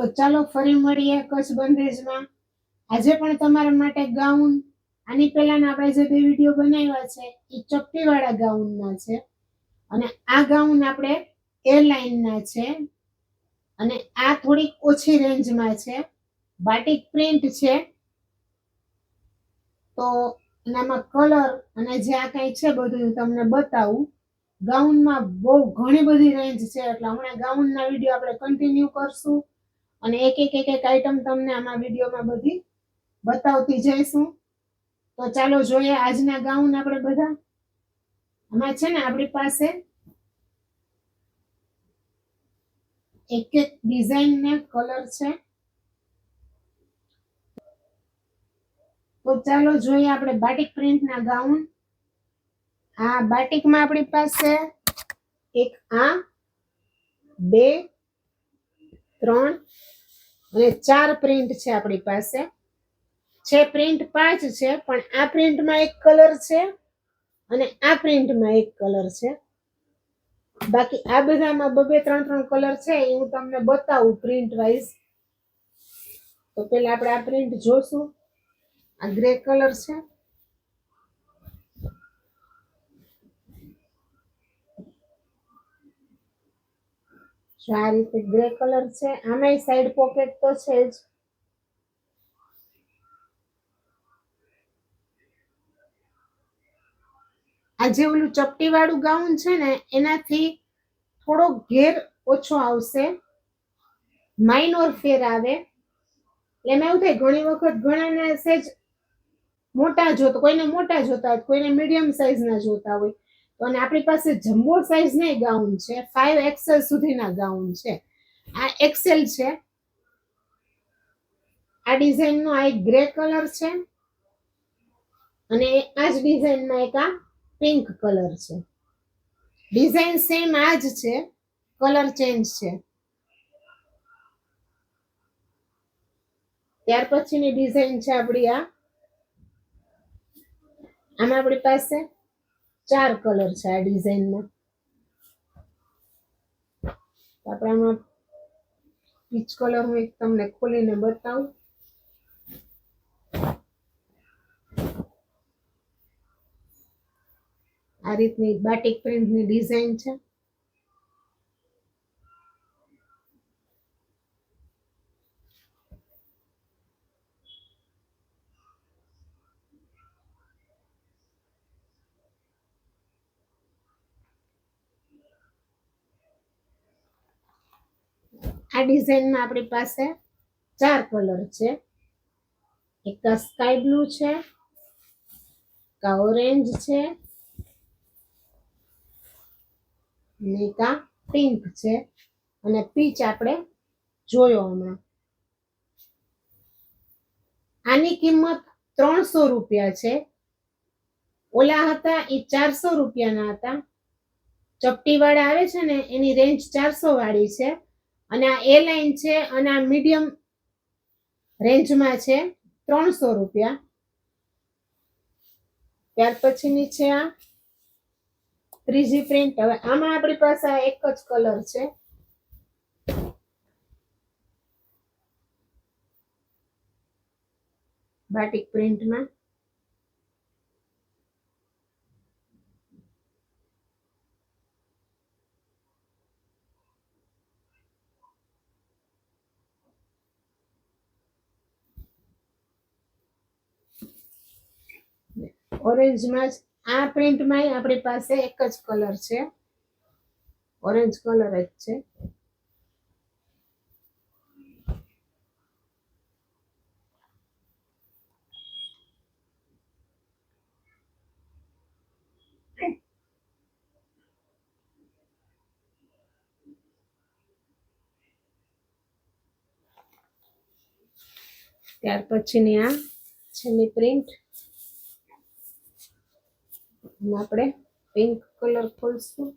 તો ચાલો ફરી મળીએ કચ્છ બંધેજમાં. આજે પણ તમારા માટે ગાઉન, આની પહેલાના આપણે જે બે વીડિયો બનાવ્યા છે, એ ચપટીવાળા ગાઉનના છે. અને આ ગાઉન આપણે એરલાઇનના છે. અને આ થોડીક ઓછી રેન્જમાં છે. બાટિક પ્રિન્ટ છે. તો એનામાં કલર અને જે આ કંઈ છે બધું તમને બતાવું. ગાઉનમાં બહુ ઘણી બધી રેન્જ છે, એટલે હમણાં ગાઉનના વીડિયો આપણે કન્ટિન્યુ કરશું. અને એક એક એક એક આઈટમ તમને આમાં વિડીયોમાં બધી બતાવતી જઈશું. તો ચાલો જોઈએ આજના ગાઉન આપણે બધા. આમાં છે ને આપણી પાસે એક એક ડિઝાઇન ને કલર છે. તો ચાલો જોઈએ આપણે બાટિક પ્રિન્ટના ગાઉન. આ બાટિકમાં આપણી પાસે એક આ, બે ત્રણ અને ચાર પ્રિન્ટ છે આપણી પાસે. છે પ્રિન્ટ પાંચ છે, પણ આ પ્રિન્ટમાં એક કલર છે અને આ પ્રિન્ટમાં એક કલર છે. બાકી આ બધામાં બબે ત્રણ ત્રણ કલર છે, એ હું તમને બતાવું પ્રિન્ટ વાઇઝ. તો પેલા આપણે આ પ્રિન્ટ જોશું. આ ગ્રે કલર છે. આ રીતે ગ્રે કલર છે, આમાંય સાઈડ પોકેટ તો છે જ. આ જે ઓલું ચપટી વાળું ગાઉન છે ને, એનાથી થોડો ઘેર ઓછો આવશે. માઇનોર ફેર આવે. એટલે એમાં એવું થાય, ઘણી વખત ઘણાને સેજ મોટા જોતા, કોઈને મોટા જોતા હોય, કોઈને મીડિયમ સાઈઝના જોતા હોય. અને આપણી પાસે જમ્બો સાઈઝ ને ગાઉન છે ફાઈવ એક્સેલ સુધીના ગાઉન છે. આ એક્સેલ છે. આ ડિઝાઇનનો આ એક ગ્રે કલર છે. અને આ જ ડિઝાઇનમાં એક આ પિંક કલર છે. ડિઝાઇન સેમ આ જ છે કલર ચેન્જ છે. ત્યાર પછીની ડિઝાઇન છે આપણી આ. આમાં આપણી પાસે ચાર કલર છે આ ડિઝાઇનમાં. આપણામાં પીચ કલર હું એક તમને ખોલીને બતાવું. આ રીતની બાટિક પ્રિન્ટની ડિઝાઇન છે. આ ડિઝાઇનમાં આપણી પાસે ચાર કલર છે. એક સ્કાય બ્લુ છે આ ઓરેન્જ છે, અને આ પિંક છે. અને પીચ આપણે જોયો હમણાં. આની કિંમત ત્રણસો રૂપિયા છે. ઓલા હતા એ ચારસો રૂપિયાના હતા. ચપટી વાળા આવે છે ને, એની રેન્જ ચારસો વાળી છે. અને આ એ લાઈન છે અને આ મીડિયમ રેન્જમાં છે ત્રણસો રૂપિયા. ત્યાર પછીની છે આ ત્રીજી પ્રિન્ટ હવે આમાં આપણી પાસે આ એક જ કલર છે. બાટિક પ્રિન્ટમાં ઓરેન્જમાં જ આ પ્રિન્ટમાં આપણી પાસે એક જ કલર છે. ઓરેન્જ કલર જ છે. ત્યાર પછીની આ છેલ્લી પ્રિન્ટ આપણે પિંક કલર ખોલશું.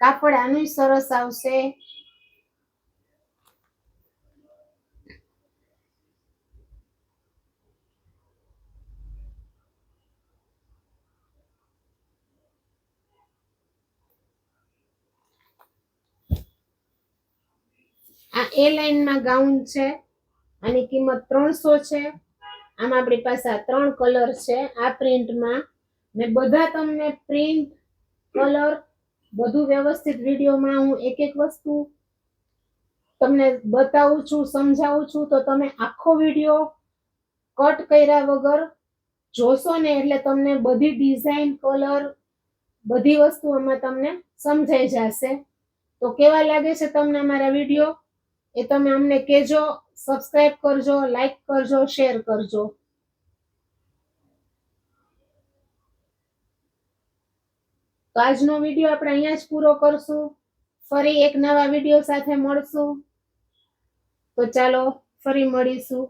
કાપડ આનું સરસ આવશે. આ એ લાઈનમાં ગાઉન છે. આની કિંમત ત્રણસો છે. આમાં આપણી પાસે આ ત્રણ કલર છે. આ પ્રિન્ટમાં મેં બધા તમને પ્રિન્ટ, કલર, બધું વ્યવસ્થિત વિડીયોમાં હું એક એક વસ્તુ તમને બતાવું છું, સમજાવું છું. તો તમે આખો વીડિયો કટ કર્યા વગર જોશો ને એટલે તમને બધી ડિઝાઇન, કલર, બધી વસ્તુઓમાં તમને સમજાઈ જશે. તો કેવા લાગે છે તમને અમારા વીડિયો? એ તમે અમને કહેજો. સબસ્ક્રાઇબ કરજો, લાઈક કરજો, શેર કરજો. તો આજનો વીડિયો આપણે અહીંયા જ પૂરો કરશું. ફરી એક નવા વીડિયો સાથે મળશું. તો ચાલો, ફરી મળીશું.